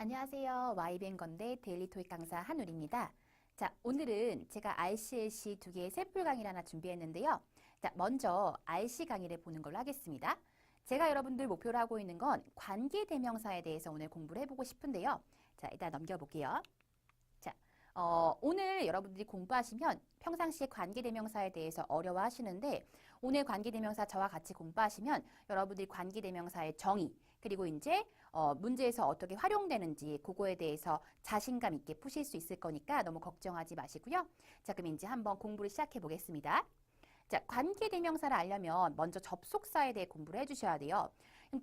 안녕하세요. YBN 건대 데일리 토익 강사 한울입니다. 자, 오늘은 제가 RCLC 두 개의 샘플 강의를 하나 준비했는데요. 자, 먼저 RC 강의를 보는 걸로 하겠습니다. 제가 여러분들 목표로 하고 있는 건 관계 대명사에 대해서 오늘 공부를 해보고 싶은데요. 자, 일단 넘겨볼게요. 자, 어, 오늘 여러분들이 공부하시면 평상시에 관계대명사에 대해서 어려워하시는데 오늘 관계대명사 저와 같이 공부하시면 여러분들이 관계대명사의 정의 그리고 이제 어, 문제에서 어떻게 활용되는지 그거에 대해서 자신감 있게 푸실 수 있을 거니까 너무 걱정하지 마시고요. 자, 그럼 이제 한번 공부를 시작해 보겠습니다. 자, 관계대명사를 알려면 먼저 접속사에 대해 공부를 해주셔야 돼요.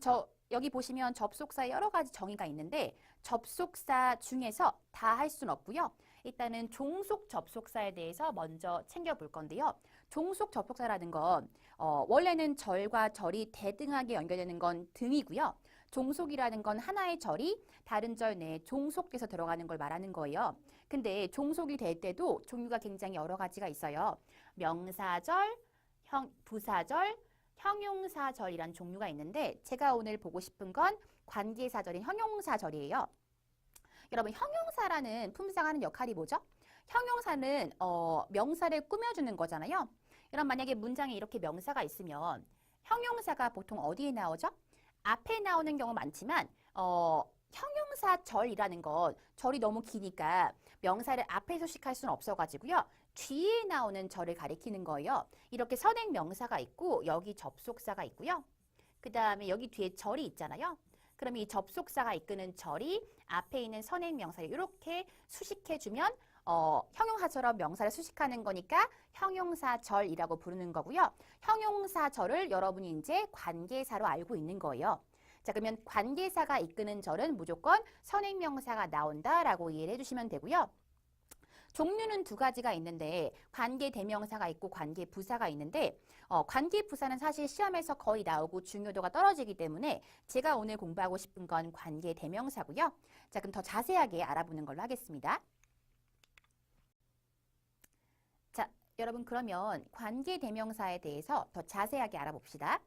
저 여기 보시면 접속사에 여러 가지 정의가 있는데 접속사 중에서 다 할 수는 없고요. 일단은 종속 접속사에 대해서 먼저 챙겨볼 건데요. 종속 접속사라는 건 어, 원래는 절과 절이 대등하게 연결되는 건 등이고요. 종속이라는 건 하나의 절이 다른 절 내에 종속돼서 들어가는 걸 말하는 거예요. 근데 종속이 될 때도 종류가 굉장히 여러 가지가 있어요. 명사절, 형, 부사절, 형용사절이란 종류가 있는데 제가 오늘 보고 싶은 건 관계사절인 형용사절이에요. 여러분 형용사라는 품사가 하는 역할이 뭐죠? 형용사는 어, 명사를 꾸며주는 거잖아요. 여러분 만약에 문장에 이렇게 명사가 있으면 형용사가 보통 어디에 나오죠? 앞에 나오는 경우 많지만 어, 형용사 절이라는 건 절이 너무 기니까 명사를 앞에 소식할 수는 없어가지고요. 뒤에 나오는 절을 가리키는 거예요. 이렇게 선행 명사가 있고 여기 접속사가 있고요. 그 다음에 여기 뒤에 절이 있잖아요. 그럼 이 접속사가 이끄는 절이 앞에 있는 선행 명사를 이렇게 수식해주면 어, 형용사처럼 명사를 수식하는 거니까 형용사절이라고 부르는 거고요. 형용사절을 여러분이 이제 관계사로 알고 있는 거예요. 자, 그러면 관계사가 이끄는 절은 무조건 선행명사가 나온다라고 이해를 해주시면 되고요. 종류는 두 가지가 있는데 관계 대명사가 있고 관계 부사가 있는데 어, 관계 부사는 사실 시험에서 거의 나오고 중요도가 떨어지기 때문에 제가 오늘 공부하고 싶은 건 관계 대명사고요. 자, 그럼 더 자세하게 알아보는 걸로 하겠습니다. 자, 여러분 그러면 관계 대명사에 대해서 더 자세하게 알아봅시다.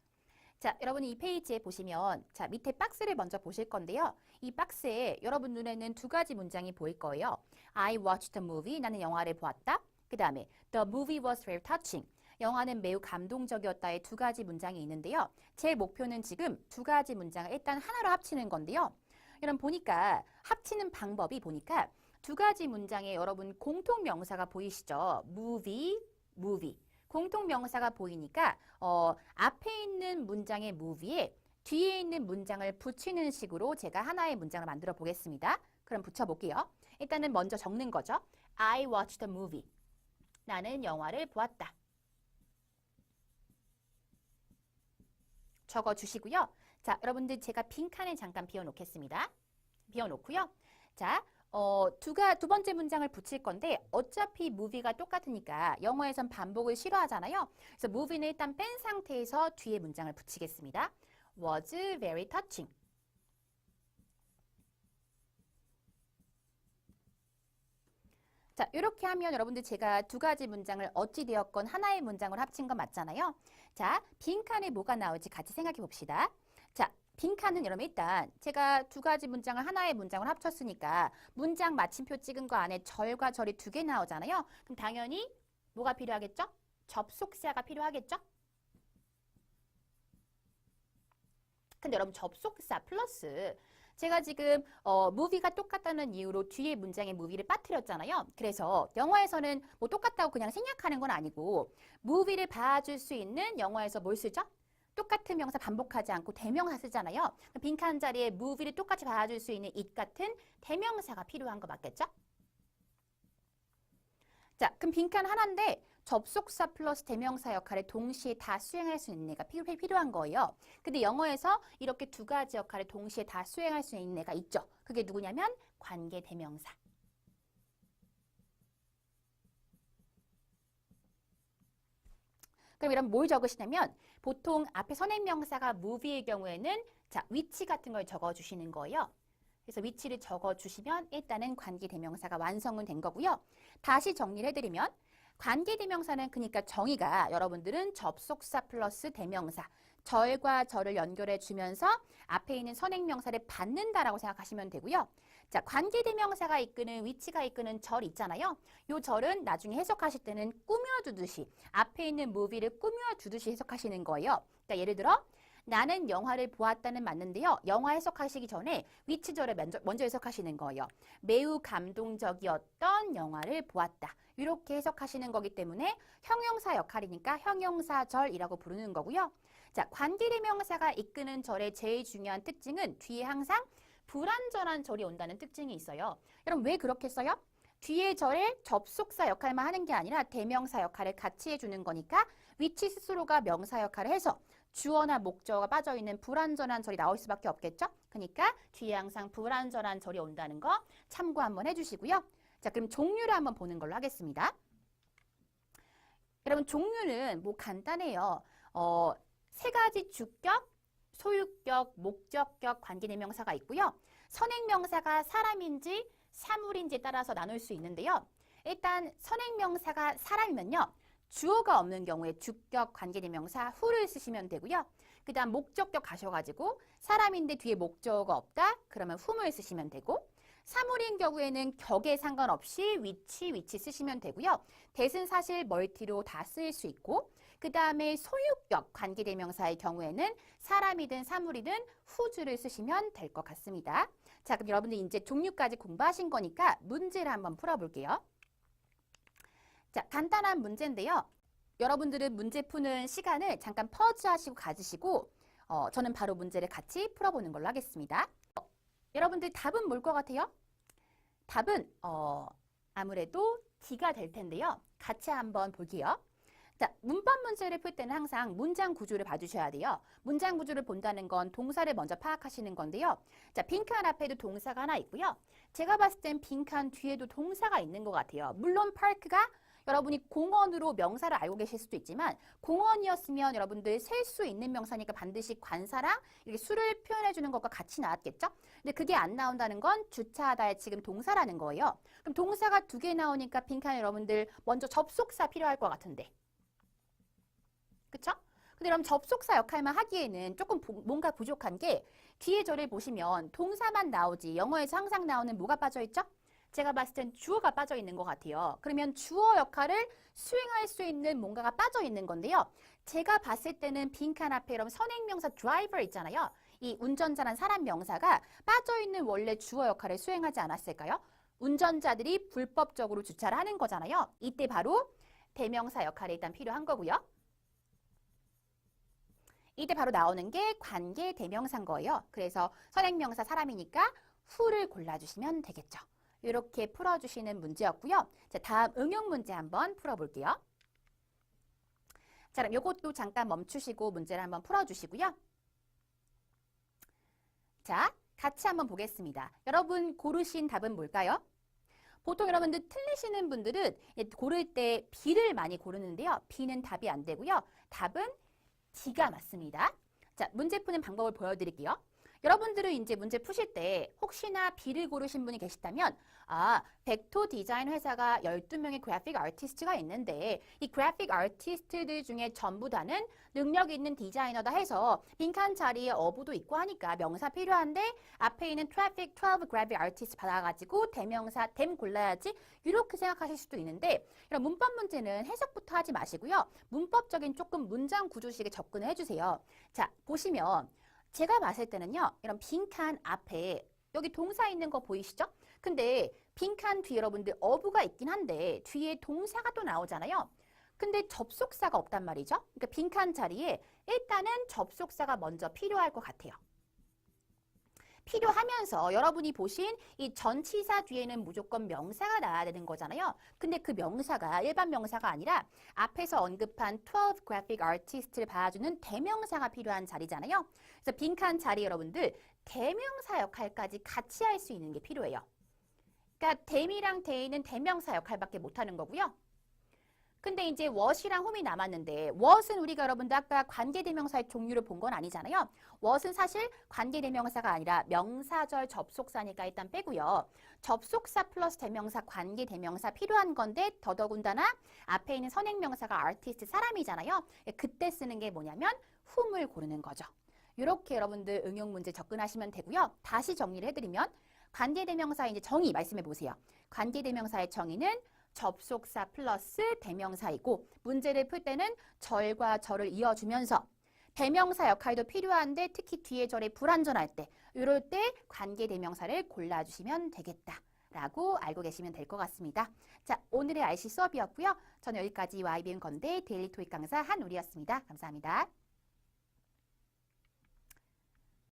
자, 여러분 이 페이지에 보시면 자, 밑에 박스를 먼저 보실 건데요. 이 박스에 여러분 눈에는 두 가지 문장이 보일 거예요. I watched a movie. 나는 영화를 보았다. 그 다음에 The movie was very touching. 영화는 매우 감동적이었다의 두 가지 문장이 있는데요. 제 목표는 지금 두 가지 문장을 일단 하나로 합치는 건데요. 여러분 보니까 합치는 방법이 보니까 두 가지 문장에 여러분 공통 명사가 보이시죠? movie, movie. 공통 명사가 보이니까 어, 앞에 있는 문장의 movie에 뒤에 있는 문장을 붙이는 식으로 제가 하나의 문장을 만들어 보겠습니다. 그럼 붙여볼게요. 일단은 먼저 적는 거죠. I watched a movie. 나는 영화를 보았다. 적어 주시고요. 자, 여러분들 제가 빈칸에 잠깐 비워 놓겠습니다. 비워 놓고요. 자, 어, 두가, 두 번째 문장을 붙일 건데, 어차피 무비가 똑같으니까 영어에선 반복을 싫어하잖아요. 그래서 무비는 일단 뺀 상태에서 뒤에 문장을 붙이겠습니다. was very touching. 자, 이렇게 하면 여러분들 제가 두 가지 문장을 어찌 되었건 하나의 문장으로 합친 건 맞잖아요. 자, 빈칸에 뭐가 나올지 같이 생각해 봅시다. 자, 빈 칸은 여러분 일단 제가 두 가지 문장을 하나의 문장으로 합쳤으니까 문장 마침표 찍은 거 안에 절과 절이 두 개 나오잖아요. 그럼 당연히 뭐가 필요하겠죠? 접속사가 필요하겠죠? 근데 여러분 접속사 플러스 제가 지금 어 무비가 똑같다는 이유로 뒤에 문장에 무비를 빠뜨렸잖아요. 그래서 영어에서는 뭐 똑같다고 그냥 생략하는 건 아니고 무비를 봐줄 수 있는 영어에서 뭘 쓰죠? 똑같은 명사 반복하지 않고 대명사 쓰잖아요. 빈칸 자리에 무비를 똑같이 봐줄 수 있는 it 같은 대명사가 필요한 거 맞겠죠? 자, 그럼 빈칸 하나인데 접속사 플러스 대명사 역할을 동시에 다 수행할 수 있는 애가 필요, 필요한 거예요. 근데 영어에서 이렇게 두 가지 역할을 동시에 다 수행할 수 있는 애가 있죠. 그게 누구냐면 관계 대명사. 그럼 이런 뭘 적으시냐면 보통 앞에 선행명사가 movie의 경우에는 자 위치 같은 걸 적어주시는 거예요. 그래서 위치를 적어주시면 일단은 관계대명사가 완성은 된 거고요. 다시 정리를 해드리면 관계대명사는 그러니까 정의가 여러분들은 접속사 플러스 대명사, 절과 절을 연결해 주면서 앞에 있는 선행명사를 받는다라고 생각하시면 되고요. 자, 관계대명사가 이끄는 위치가 이끄는 절 있잖아요. 요 절은 나중에 해석하실 때는 꾸며주듯이 앞에 있는 무비를 꾸며주듯이 해석하시는 거예요. 그러니까 예를 들어 나는 영화를 보았다는 맞는데요. 영화 해석하시기 전에 위치절을 먼저, 먼저 해석하시는 거예요. 매우 감동적이었던 영화를 보았다. 이렇게 해석하시는 거기 때문에 형용사 역할이니까 형용사절이라고 부르는 거고요. 자, 관계대명사가 이끄는 절의 제일 중요한 특징은 뒤에 항상 불완전한 절이 온다는 특징이 있어요. 여러분 왜 그렇게 써요? 뒤에 절의 접속사 역할만 하는 게 아니라 대명사 역할을 같이 해주는 거니까 위치 스스로가 명사 역할을 해서 주어나 목적어가 빠져있는 불완전한 절이 나올 수밖에 없겠죠? 그러니까 뒤에 항상 불완전한 절이 온다는 거 참고 한번 해주시고요. 자, 그럼 종류를 한번 보는 걸로 하겠습니다. 여러분 종류는 뭐 간단해요. 어, 세 가지 주격, 소유격, 목적격, 관계대명사가 있고요. 선행명사가 사람인지 사물인지에 따라서 나눌 수 있는데요. 일단 선행명사가 사람이면요. 주어가 없는 경우에 주격, 관계대명사, 후를 쓰시면 되고요. 그 다음 목적격 가셔가지고 사람인데 뒤에 목적어가 없다? 그러면 후물 쓰시면 되고 사물인 경우에는 격에 상관없이 위치, 위치 쓰시면 되고요. 대신 사실 멀티로 다 쓰일 수 있고 그 다음에 소유격 관계대명사의 경우에는 사람이든 사물이든 후주를 쓰시면 될 것 같습니다. 자, 그럼 여러분들 이제 종류까지 공부하신 거니까 문제를 한번 풀어볼게요. 자, 간단한 문제인데요. 여러분들은 문제 푸는 시간을 잠깐 퍼즈하시고 가지시고 어, 저는 바로 문제를 같이 풀어보는 걸로 하겠습니다. 어, 여러분들 답은 뭘 것 같아요? 답은 어, 아무래도 D가 될 텐데요. 같이 한번 볼게요. 자, 문법 문제를 풀 때는 항상 문장 구조를 봐주셔야 돼요. 문장 구조를 본다는 건 동사를 먼저 파악하시는 건데요. 자, 빈칸 앞에도 동사가 하나 있고요. 제가 봤을 땐 빈칸 뒤에도 동사가 있는 것 같아요. 물론 파크가 여러분이 공원으로 명사를 알고 계실 수도 있지만 공원이었으면 여러분들 셀 수 있는 명사니까 반드시 관사랑 이렇게 수를 표현해 주는 것과 같이 나왔겠죠? 근데 그게 안 나온다는 건 주차하다의 지금 동사라는 거예요. 그럼 동사가 두 개 나오니까 빈칸에 여러분들 먼저 접속사 필요할 것 같은데. 그쵸? 근데 그럼 접속사 역할만 하기에는 조금 보- 뭔가 부족한 게 뒤에 저를 보시면 동사만 나오지 영어에서 항상 나오는 뭐가 빠져 있죠? 제가 봤을 땐 주어가 빠져 있는 것 같아요. 그러면 주어 역할을 수행할 수 있는 뭔가가 빠져 있는 건데요. 제가 봤을 때는 빈칸 앞에 여러분 선행명사 driver 있잖아요. 이 운전자란 사람 명사가 빠져 있는 원래 주어 역할을 수행하지 않았을까요? 운전자들이 불법적으로 주차를 하는 거잖아요. 이때 바로 대명사 역할이 일단 필요한 거고요. 이때 바로 나오는 게 관계 대명사인 거예요. 그래서 선행명사 사람이니까 후를 골라주시면 되겠죠. 이렇게 풀어주시는 문제였고요. 자, 다음 응용 문제 한번 풀어볼게요. 자, 그럼 이것도 잠깐 멈추시고 문제를 한번 풀어주시고요. 자, 같이 한번 보겠습니다. 여러분 고르신 답은 뭘까요? 보통 여러분들 틀리시는 분들은 고를 때 B를 많이 고르는데요. B는 답이 안 되고요. 답은 D가 맞습니다. 자, 문제 푸는 방법을 보여드릴게요. 여러분들은 이제 문제 푸실 때 혹시나 B를 고르신 분이 계시다면 아, 벡터 디자인 회사가 12명의 그래픽 아티스트가 있는데 이 그래픽 아티스트들 중에 전부 다는 능력 있는 디자이너다 해서 빈칸 자리에 어부도 있고 하니까 명사 필요한데 앞에 있는 트래픽 12 그래픽 아티스트 받아가지고 대명사 댐 골라야지 이렇게 생각하실 수도 있는데 이런 문법 문제는 해석부터 하지 마시고요. 문법적인 조금 문장 구조식에 접근을 해주세요. 자, 보시면 제가 봤을 때는요. 이런 빈칸 앞에 여기 동사 있는 거 보이시죠? 근데 빈칸 뒤에 여러분들 어부가 있긴 한데 뒤에 동사가 또 나오잖아요. 근데 접속사가 없단 말이죠. 그러니까 빈칸 자리에 일단은 접속사가 먼저 필요할 것 같아요. 필요하면서 여러분이 보신 이 전치사 뒤에는 무조건 명사가 나와야 되는 거잖아요. 근데 그 명사가 일반 명사가 아니라 앞에서 언급한 12 graphic artist를 봐주는 대명사가 필요한 자리잖아요. 그래서 빈칸 자리 여러분들 대명사 역할까지 같이 할 수 있는 게 필요해요. 그러니까 댐이랑 데이는 대명사 역할밖에 못하는 거고요. 근데 이제 what이랑 whom이 남았는데 what은 우리가 여러분들 아까 관계대명사의 종류를 본 건 아니잖아요. what은 사실 관계대명사가 아니라 명사절 접속사니까 일단 빼고요. 접속사 플러스 대명사 관계대명사 필요한 건데 더더군다나 앞에 있는 선행명사가 artist 사람이잖아요. 그때 쓰는 게 뭐냐면 whom을 고르는 거죠. 이렇게 여러분들 응용 문제 접근하시면 되고요. 다시 정리를 해드리면 관계대명사의 이제 정의 말씀해 보세요. 관계대명사의 정의는 접속사 플러스 대명사이고 문제를 풀 때는 절과 절을 이어주면서 대명사 역할도 필요한데 특히 뒤에 절이 불완전할 때 이럴 때 관계 대명사를 골라주시면 되겠다 라고 알고 계시면 될 것 같습니다. 자 오늘의 RC 수업이었고요. 저는 여기까지 YBM 건대 데일리 토익 강사 한우리였습니다. 감사합니다.